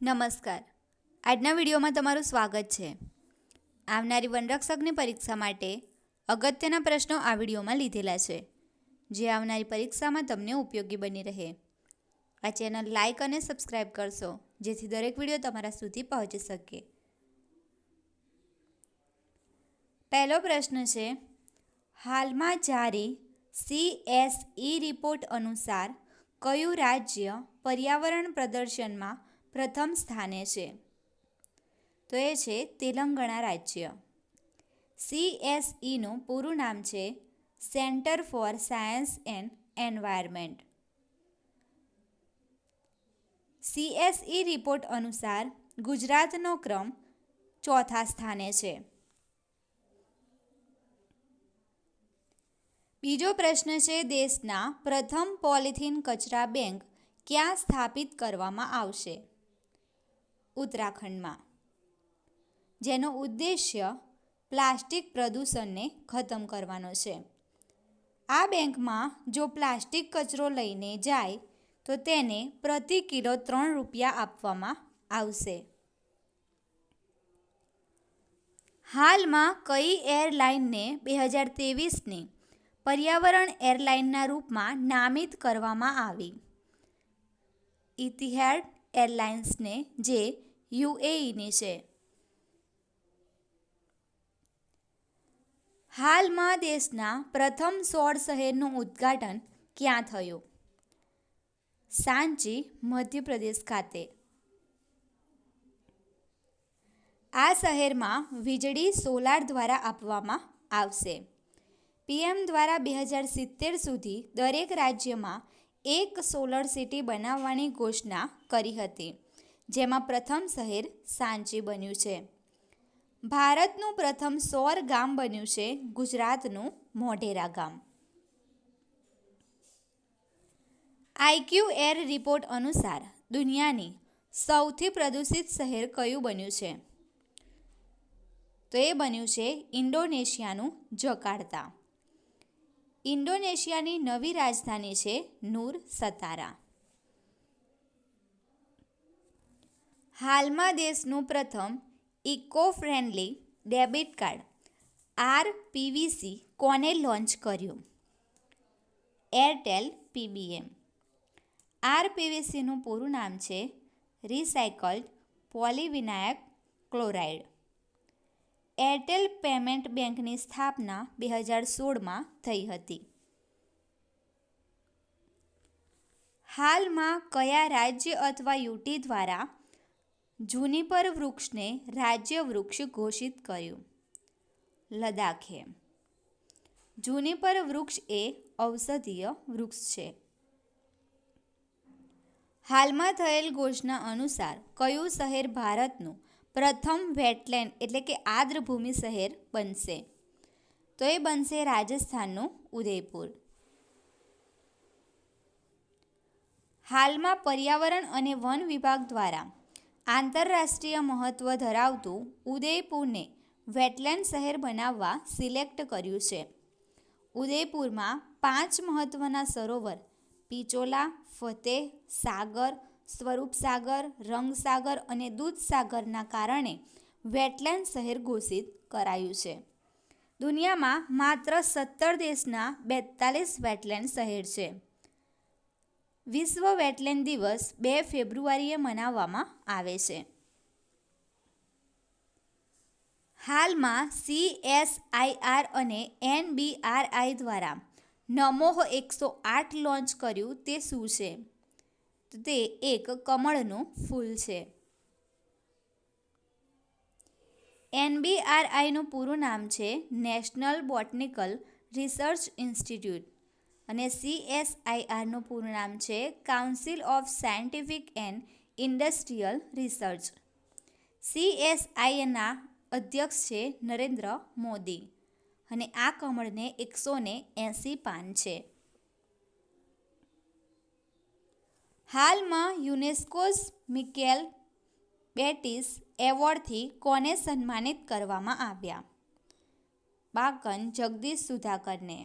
નમસ્કાર. આજના વિડીયોમાં તમારું સ્વાગત છે. આવનારી વનરક્ષકની પરીક્ષા માટે અગત્યના પ્રશ્નો આ વિડીયોમાં લીધેલા છે, જે આવનારી પરીક્ષામાં તમને ઉપયોગી બની રહે. આ ચેનલ લાઇક અને સબસ્ક્રાઇબ કરશો, જેથી દરેક વીડિયો તમારા સુધી પહોંચી શકે. પહેલો પ્રશ્ન છે, હાલમાં જારી સીએસઈ રિપોર્ટ અનુસાર કયું રાજ્ય પર્યાવરણ પ્રદર્શનમાં પ્રથમ સ્થાને છે. તો એ છે તેલંગણા રાજ્ય. સીએસઈનું પૂરું નામ છે Centre for Science and Environment CSE report અનુસાર ગુજરાતનો ક્રમ ચોથા સ્થાને છે. બીજો પ્રશ્ન છે દેશના પ્રથમ પોલિથીન કચરા બેંક ક્યાં સ્થાપિત કરવામાં આવશે? ઉત્તરાખંડમાં. જેનો ઉદ્દેશ્ય પ્લાસ્ટિક પ્રદૂષણને ખતમ કરવાનો છે. આ બેંકમાં જો પ્લાસ્ટિક કચરો લઈને જાય, તો તેને પ્રતિ કિલો ત્રણ રૂપિયા આપવામાં આવશે. હાલમાં કઈ એરલાઇનને બે હજાર તેવીસની પર્યાવરણ એરલાઇનના રૂપમાં નામિત કરવામાં આવી? ઇતિહાડ એરલાઇન્સને જે યુએઈની છે. હાલમાં દેશના પ્રથમ સોળ શહેરનું ઉદ્ઘાટન ક્યાં થયું? સાંચી, મધ્યપ્રદેશ ખાતે. આ શહેરમાં વીજળી સોલાર દ્વારા આપવામાં આવશે. પીએમ દ્વારા બે હજાર સિત્તેર સુધી દરેક રાજ્યમાં એક સોલર સિટી બનાવવાની ઘોષણા કરી હતી. જેમાં પ્રથમ શહેર સાંચી બન્યું છે. ભારતનું પ્રથમ સૌર ગામ બન્યું છે ગુજરાતનું મોઢેરા ગામ. આઈક્યુ એર રિપોર્ટ અનુસાર દુનિયાની સૌથી પ્રદૂષિત શહેર કયું બન્યું છે? તો એ બન્યું છે ઇન્ડોનેશિયાનું જકાર્તા. ઇન્ડોનેશિયાની નવી રાજધાની છે નૂર સતારા. હાલમાં દેશનું પ્રથમ eco friendly debit card R PVC કોને લોન્ચ કર્યું? Airtel PBM. આર પીવીસીનું પૂરું નામ છે recycled polyvinyl chloride. Airtel payment બેંકની સ્થાપના બે હજાર સોળમાં થઈ હતી. હાલમાં કયા રાજ્ય અથવા યુટી દ્વારા જુનિપર વૃક્ષને રાજ્ય વૃક્ષ ઘોષિત કર્યું. લદાખે જુનિપર વૃક્ષ એ ઔષધીય વૃક્ષ છે. હાલમાં થયેલ ઘોષણા અનુસાર કયું શહેર ભારતનું પ્રથમ વેટલેન્ડ એટલે કે આર્દ્રભૂમિ શહેર બનશે? તો એ બનશે રાજસ્થાનનું ઉદયપુર. હાલમાં પર્યાવરણ અને વન વિભાગ દ્વારા આંતરરાષ્ટ્રીય મહત્ત્વ ધરાવતું ઉદયપુરને વેટલેન્ડ શહેર બનાવવા સિલેક્ટ કર્યું છે. ઉદયપુરમાં પાંચ મહત્ત્વના સરોવર પિચોલા, ફતેહ, સાગર સ્વરૂપસાગર રંગસાગર અને દૂધસાગરના કારણે વેટલેન્ડ શહેર ઘોષિત કરાયું છે. દુનિયામાં માત્ર સત્તર દેશના બેતાલીસ વેટલેન્ડ શહેર છે. વિશ્વ વેટલેન્ડ દિવસ બે ફેબ્રુઆરીએ મનાવવામાં આવે છે. હાલમાં સીએસઆઈઆર અને એનબીઆરઆઈ દ્વારા નમોહ એકસો આઠ લોન્ચ કર્યું તે શું છે? તે એક કમળનું ફૂલ છે. એનબીઆરઆઈનું પૂરું નામ છે નેશનલ બોટનિકલ રિસર્ચ ઇન્સ્ટિટ્યૂટ. અને સીએસઆઈઆરનું પૂરું નામ છે council of scientific and industrial research સીએસઆઈના અધ્યક્ષ છે નરેન્દ્ર મોદી અને આ કમળને એકસો ને એંસી પાન છે. હાલમાં યુનેસ્કોસ મિકેલ બેટિસ એવોર્ડથી કોને સન્માનિત કરવામાં આવ્યા? બાકન જગદીશ સુધાકરને.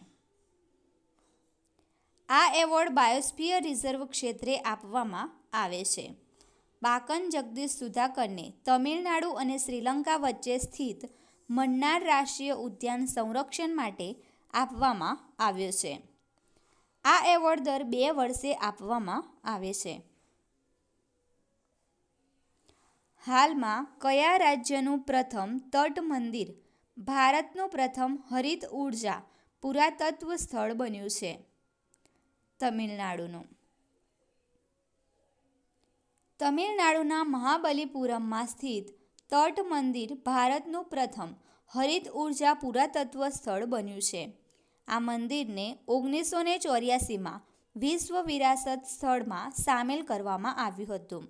આ એવોર્ડ બાયોસ્ફિયર રિઝર્વ ક્ષેત્રે આપવામાં આવે છે. બાકન જગદીશ સુધાકરને તમિલનાડુ અને શ્રીલંકા વચ્ચે સ્થિત મન્નાર રાષ્ટ્રીય ઉદ્યાન સંરક્ષણ માટે આપવામાં આવ્યો છે. આ એવોર્ડ દર બે વર્ષે આપવામાં આવે છે. હાલમાં કયા રાજ્યનું પ્રથમ તટ મંદિર ભારતનું પ્રથમ હરિત ઊર્જા પુરાતત્વ સ્થળ બન્યું છે? તમિલનાડુનું. તમિલનાડુના મહાબલીપુરમમાં સ્થિત તટ મંદિર ભારતનું પ્રથમ હરિત ઊર્જા પુરાતત્વ સ્થળ બન્યું છે. આ મંદિરને ઓગણીસો ને ચોર્યાસીમાં વિશ્વ વિરાસત સ્થળમાં સામેલ કરવામાં આવ્યું હતું.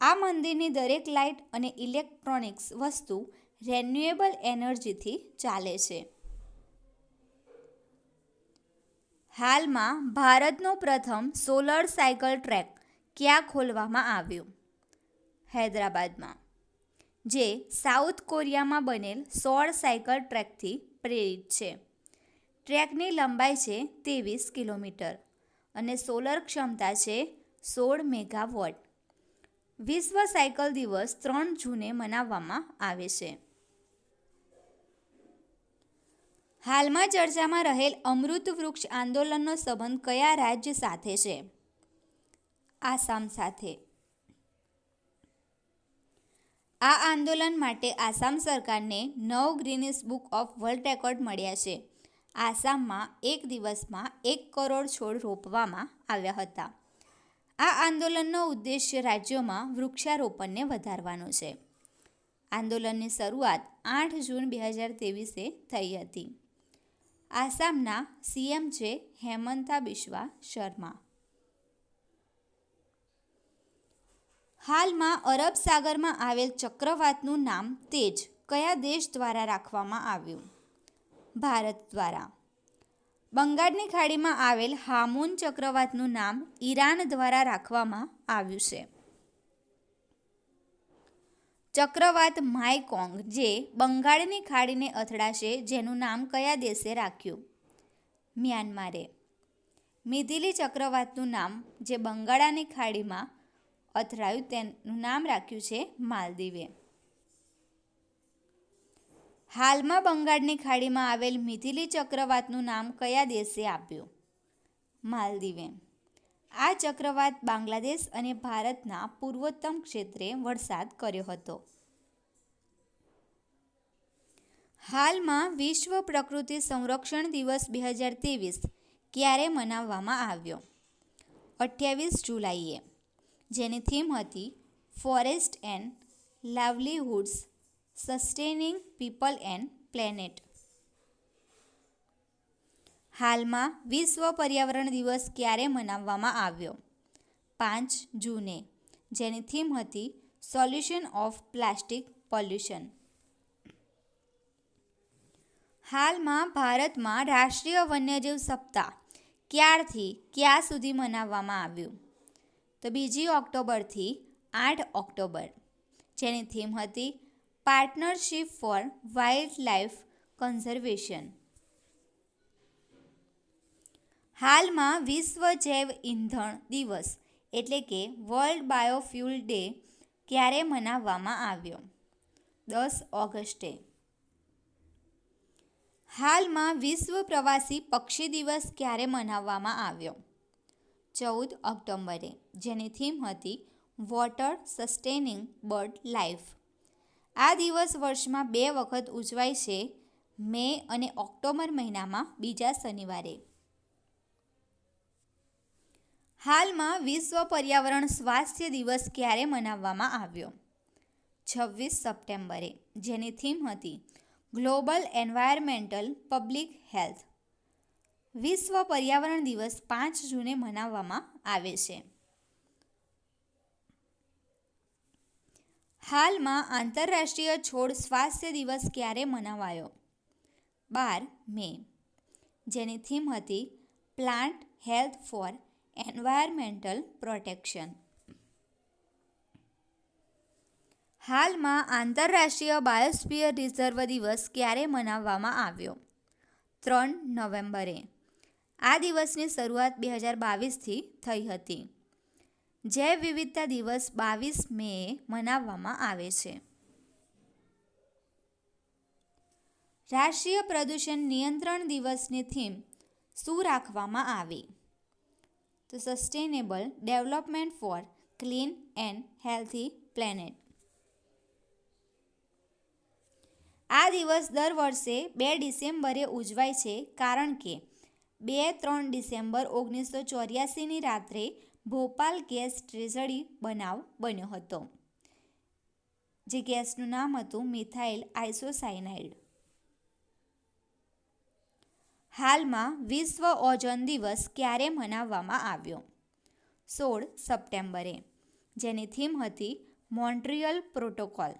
આ મંદિરની દરેક લાઇટ અને ઇલેક્ટ્રોનિક્સ વસ્તુ રેન્યુએબલ એનર્જીથી ચાલે છે. હાલમાં ભારતનું પ્રથમ સોલર સાયકલ ટ્રેક ક્યાં ખોલવામાં આવ્યો? હૈદરાબાદમાં. જે સાઉથ કોરિયામાં બનેલ સોળ સાયકલ ટ્રેકથી પ્રેરિત છે. ટ્રેકની લંબાઈ છે ત્રેવીસ કિલોમીટર અને સોલર ક્ષમતા છે સોળ મેગાવોટ. વિશ્વ સાયકલ દિવસ ત્રણ જૂને મનાવવામાં આવે છે. હાલમાં ચર્ચામાં રહેલ અમૃત વૃક્ષ આંદોલનનો સંબંધ કયા રાજ્ય સાથે છે? આસામ સાથે. આ આંદોલન માટે આસામ સરકારને નવ Guinness book of world record મળ્યા છે. આસામમાં એક દિવસમાં એક કરોડ છોડ રોપવામાં આવ્યા હતા. આ આંદોલનનો ઉદ્દેશ્ય રાજ્યોમાં વૃક્ષારોપણને વધારવાનો છે. આંદોલનની શરૂઆત આઠ જૂન બે હજાર ત્રેવીસે થઈ હતી. આસામના સીએમ છે હેમંતા બિશ્વા શર્મા. હાલમાં અરબ સાગરમાં આવેલ ચક્રવાતનું નામ તેજ કયા દેશ દ્વારા રાખવામાં આવ્યું? ભારત દ્વારા. બંગાળની ખાડીમાં આવેલ હામૂન ચક્રવાતનું નામ ઈરાન દ્વારા રાખવામાં આવ્યું છે. ચક્રવાત માયકોંગ, જે બંગાળની ખાડીને અથડાશે, જેનું નામ કયા દેશે રાખ્યું? મ્યાનમારે. મિથિલી ચક્રવાતનું નામ, જે બંગાળાની ખાડીમાં અથડાયું, તેનું નામ રાખ્યું છે માલદીવે. હાલમાં બંગાળની ખાડીમાં આવેલ મિથિલી ચક્રવાતનું નામ કયા દેશે આપ્યું? માલદીવે. આ ચક્રવાત બાંગ્લાદેશ અને ભારતના પૂર્વોત્તમ ક્ષેત્રે વરસાદ કર્યો હતો. હાલમાં વિશ્વ પ્રકૃતિ સંરક્ષણ દિવસ બે હજાર ત્રેવીસ ક્યારે મનાવવામાં આવ્યો? અઠ્યાવીસ જુલાઈએ, જેની થીમ હતી forest and livelihoods, sustaining people and planet. હાલમાં વિશ્વ પર્યાવરણ દિવસ ક્યારે મનાવવામાં આવ્યો? પાંચ જૂને. જેની થીમ હતી સોલ્યુશન ઓફ પ્લાસ્ટિક પોલ્યુશન. હાલમાં ભારતમાં રાષ્ટ્રીય વન્યજીવ સપ્તાહ ક્યારથી ક્યાં સુધી મનાવવામાં આવ્યું? તો બીજી ઓક્ટોબરથી આઠ ઓક્ટોબર. જેની થીમ હતી partnership for wildlife conservation. હાલમાં વિશ્વ જૈવ ઇંધણ દિવસ એટલે કે વર્લ્ડ બાયોફ્યુલ ડે ક્યારે મનાવવામાં આવ્યો? દસ ઓગસ્ટે. હાલમાં વિશ્વ પ્રવાસી પક્ષી દિવસ ક્યારે મનાવવામાં આવ્યો? ચૌદ ઓક્ટોબરે, જેની થીમ હતી વોટર સસ્ટેનિંગ બર્ડ લાઈફ આ દિવસ વર્ષમાં બે વખત ઉજવાય છે, મે અને ઓક્ટોબર મહિનામાં બીજા શનિવારે. હાલમાં વિશ્વ પર્યાવરણ સ્વાસ્થ્ય દિવસ ક્યારે મનાવવામાં આવ્યો? છવ્વીસ સપ્ટેમ્બરે, જેની થીમ હતી ગ્લોબલ એન્વાયરમેન્ટલ પબ્લિક હેલ્થ. વિશ્વ પર્યાવરણ દિવસ પાંચ જૂને મનાવવામાં આવે છે. હાલમાં આંતરરાષ્ટ્રીય છોડ સ્વાસ્થ્ય દિવસ ક્યારે મનાવાયો? બાર મે, જેની થીમ હતી plant health for environmental protection હાલમાં આંતરરાષ્ટ્રીય બાયોસ્ફિયર રિઝર્વ દિવસ ક્યારે મનાવવામાં આવ્યો? ત્રણ નવેમ્બરે. આ દિવસની શરૂઆત બે હજાર બાવીસથી થઈ હતી. જૈવ વિવિધતા દિવસ બાવીસ મેએ મનાવવામાં આવે છે. રાષ્ટ્રીય પ્રદૂષણ નિયંત્રણ દિવસની થીમ શું રાખવામાં આવી? તો sustainable development for clean and healthy planet આ દિવસ દર વર્ષે બે ડિસેમ્બરે ઉજવાય છે કારણ કે બે ત્રણ ડિસેમ્બર ઓગણીસો ચોર્યાસીની રાત્રે ભોપાલ ગેસ ટ્રેઝડી બનાવ બન્યો હતો, જે ગેસનું નામ હતું મિથાઇલ આઇસોસાયનાઇડ. હાલમાં વિશ્વ ઓઝોન દિવસ ક્યારે મનાવવામાં આવ્યો? સોળ સપ્ટેમ્બરે, જેની થીમ હતી Montreal protocol,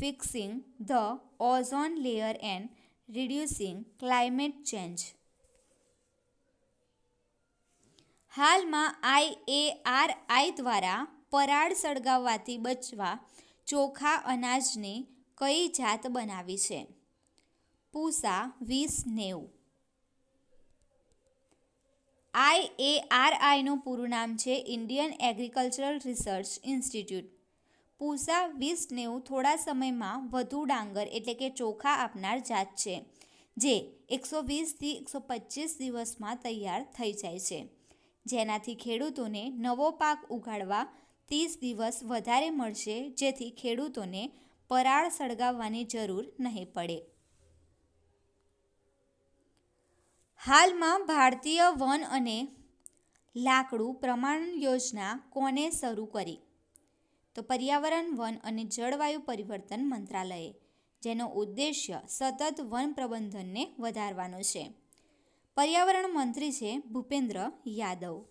fixing the ozone layer and reducing climate change. હાલમાં આઈએઆરઆઈ દ્વારા પરાળ સળગાવવાથી બચવા ચોખા અનાજની કઈ જાત બનાવી છે? પૂસા વીસ નેવું. આઈએઆરઆઈનું પૂરું નામ છે Indian agricultural research institute. Pusa વીસ નેવું થોડા સમયમાં વધુ ડાંગર એટલે કે ચોખા આપનાર જાત છે, જે એકસો વીસથી એકસો પચીસ દિવસમાં તૈયાર થઈ જાય છે. જેનાથી ખેડૂતોને નવો પાક ઉગાડવા ત્રીસ દિવસ વધારે મળશે, જેથી ખેડૂતોને પરાળ સળગાવવાની જરૂર નહીં પડે. હાલમાં ભારતીય વન અને લાકડું પ્રમાણ યોજના કોને શરૂ કરી? તો પર્યાવરણ, વન અને જળવાયુ પરિવર્તન મંત્રાલયે, જેનો ઉદ્દેશ્ય સતત વન પ્રબંધનને વધારવાનો છે. પર્યાવરણ મંત્રી છે ભૂપેન્દ્ર યાદવ.